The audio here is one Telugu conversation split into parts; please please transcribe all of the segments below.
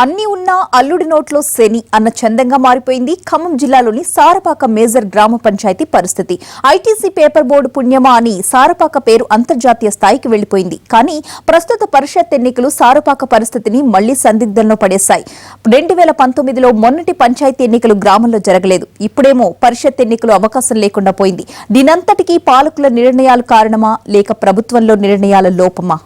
అన్ని ఉన్నా అల్లుడి నోట్లో శని అన్న చందంగా మారిపోయింది. ఖమ్మం జిల్లాలోని సారపాక మేజర్ గ్రామ పంచాయతీ పరిస్థితి. ఐటీసీ పేపర్ బోర్డు పుణ్యమా అని సారపాక పేరు అంతర్జాతీయ స్థాయికి వెళ్ళిపోయింది కానీ ప్రస్తుత పరిషత్ ఎన్నికలు సారపాక పరిస్థితిని మళ్ళీ సందిగ్ధంలో పడేశాయి. రెండు వేల పంతొమ్మిదిలో మొన్నటి పంచాయతీ ఎన్నికలు గ్రామంలో జరగలేదు. ఇప్పుడేమో పరిషత్ ఎన్నికలు అవకాశం లేకుండా పోయింది. దీనంతటికీ పాలకుల నిర్ణయాలు కారణమా? లేక ప్రభుత్వంలో నిర్ణయాల లోపమా?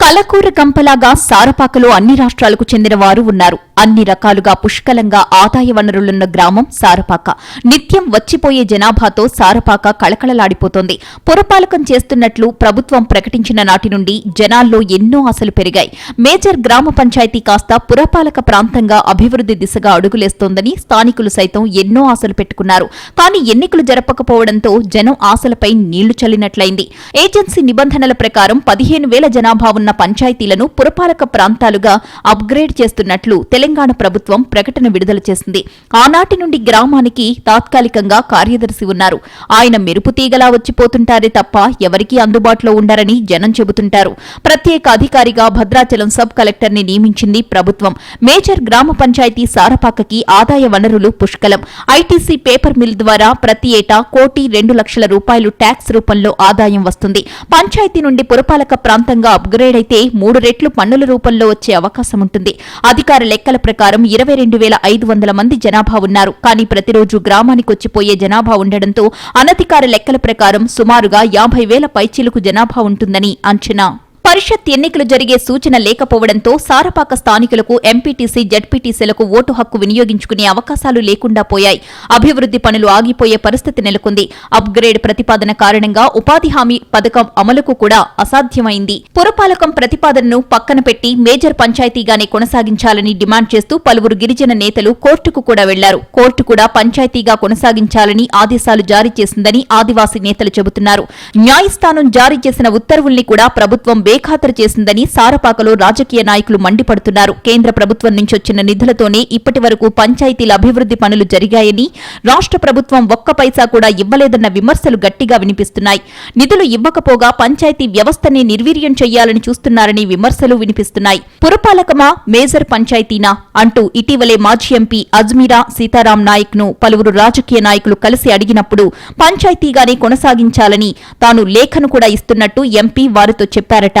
కలకూర గంపలాగా సారపాకలో అన్ని రాష్ట్రాలకు చెందిన వారు ఉన్నారు. అన్ని రకాలుగా పుష్కలంగా ఆదాయ వనరులున్న గ్రామం సారపాక. నిత్యం వచ్చిపోయే జనాభాతో సారపాక కళకళలాడిపోతోంది. పురపాలకం చేస్తున్నట్లు ప్రభుత్వం ప్రకటించిన నాటి నుండి జనాల్లో ఎన్నో ఆశలు పెరిగాయి. మేజర్ గ్రామ పంచాయతీ కాస్త పురపాలక ప్రాంతంగా అభివృద్ధి దిశగా అడుగులేస్తోందని స్థానికులు సైతం ఎన్నో ఆశలు పెట్టుకున్నారు. కానీ ఎన్నికలు జరపకపోవడంతో జనం ఆశలపై నీళ్ళు చల్లినట్లయింది. ఏజెన్సీ నిబంధనల ప్రకారం పదిహేను వేల జనాభా ఉన్న పంచాయతీలను పురపాలక ప్రాంతాలుగా అప్గ్రేడ్ చేస్తున్నట్లు తెలంగాణ తెలంగాణ ప్రభుత్వం ప్రకటన విడుదల చేసింది. ఆనాటి నుండి గ్రామానికి తాత్కాలికంగా కార్యదర్శి ఉన్నారు. ఆయన మెరుపు తీగలా వచ్చిపోతుంటారే తప్ప ఎవరికీ అందుబాటులో ఉండరని జనం చెబుతుంటారు. ప్రత్యేక అధికారిగా భద్రాచలం సబ్ కలెక్టర్ని నియమించింది ప్రభుత్వం. మేజర్ గ్రామ పంచాయతీ సారపాకకి ఆదాయ వనరులు పుష్కలం. ఐటీసీ పేపర్ మిల్ ద్వారా ప్రతి ఏటా కోటి రెండు లక్షల రూపాయలు ట్యాక్స్ రూపంలో ఆదాయం వస్తుంది. పంచాయతీ నుండి పురపాలక ప్రాంతంగా అప్గ్రేడ్ అయితే మూడు రెట్లు పన్నుల రూపంలో వచ్చే అవకాశం ఉంటుంది. అధికార లెక్కల ప్రకారం ఇరవై రెండు వేల ఐదు వందల మంది జనాభా ఉన్నారు. కానీ ప్రతిరోజు గ్రామానికి వచ్చిపోయే జనాభా ఉండడంతో అనధికార లెక్కల ప్రకారం సుమారుగా యాభై వేల పైచిలుకు జనాభా ఉంటుందని అంచనా పరిషత్ ఎన్నికలు జరిగే సూచన లేకపోవడంతో సారపాక స్థానికులకు ఎంపీటీసీ జడ్పీటీసీలకు ఓటు హక్కు వినియోగించుకునే అవకాశాలు లేకుండా పోయాయి. అభివృద్ధి పనులు ఆగిపోయే పరిస్థితి నెలకొంది. అప్గ్రేడ్ ప్రతిపాదన కారణంగా ఉపాధి హామీ పథకం అమలుకు కూడా అసాధ్యమైంది. పురపాలకం ప్రతిపాదనను పక్కన పెట్టి మేజర్ పంచాయతీగానే కొనసాగించాలని డిమాండ్ చేస్తూ పలువురు గిరిజన నేతలు కోర్టుకు కూడా వెళ్ళారు. కోర్టు కూడా పంచాయతీగా కొనసాగించాలని ఆదేశాలు జారీ చేసిందని ఆదివాసీ నేతలు చెబుతున్నారు. న్యాయస్థానం జారీ చేసిన ఉత్తర్వుల్ని కూడా ప్రభుత్వం బేఖాతరు చేసిందని సారపాకలో రాజకీయ నాయకులు మండిపడుతున్నారు. కేంద్ర ప్రభుత్వం నుంచి వచ్చిన నిధులతోనే ఇప్పటి వరకు పంచాయతీల అభివృద్ధి పనులు జరిగాయని రాష్ట్ర ప్రభుత్వం ఒక్క పైసా కూడా ఇవ్వలేదన్న విమర్శలు గట్టిగా వినిపిస్తున్నాయి. నిధులు ఇవ్వకపోగా పంచాయతీ వ్యవస్థని నిర్వీర్యం చేయాలని చూస్తున్నారని విమర్శలు వినిపిస్తున్నాయి. పురపాలకమా? మేజర్ పంచాయతీనా? అంటూ ఇటీవలే మాజీ ఎంపీ అజ్మీరా సీతారాం నాయక్ను పలువురు రాజకీయ నాయకులు కలిసి అడిగినప్పుడు పంచాయతీగానే కొనసాగించాలని తాను లేఖను కూడా ఇస్తున్నట్టు ఎంపీ వారితో చెప్పారట.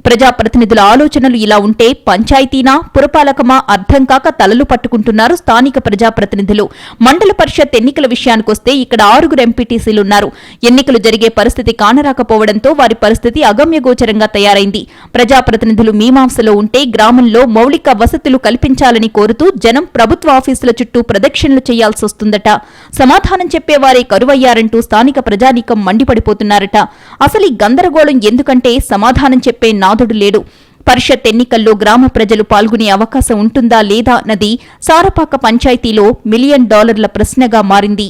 ప్రజాప్రతినిధుల ఆలోచనలు ఇలా ఉంటే పంచాయతీనా పురపాలకమా అర్థం కాక తలలు పట్టుకుంటున్నారు స్థానిక ప్రజాప్రతినిధులు. మండల పరిషత్ ఎన్నికల విషయానికొస్తే ఇక్కడ ఆరుగురు ఎంపీటీసీలున్నారు. ఎన్నికలు జరిగే పరిస్థితి కానరాకపోవడంతో వారి పరిస్థితి అగమ్యగోచరంగా తయారైంది. ప్రజాప్రతినిధులు మీమాంసలో ఉంటే గ్రామంలో మౌలిక వసతులు కల్పించాలని కోరుతూ జనం ప్రభుత్వ ఆఫీసుల చుట్టూ ప్రదక్షిణలు చేయాల్సి వస్తుందట. సమాధానం చెప్పేవారే కరువయ్యారంటూ స్థానిక ప్రజానీకం మండిపడిపోతున్నారట. అసలు ఈ గందరగోళం ఎందుకంటే సమాధానం చెప్పే నా నాథుడు లేడు. పరిషత్ ఎన్నికల్లో గ్రామ ప్రజలు పాల్గొనే అవకాశం ఉంటుందా లేదా అన్నది సారపాక పంచాయతీలో మిలియన్ డాలర్ల ప్రశ్నగా మారింది.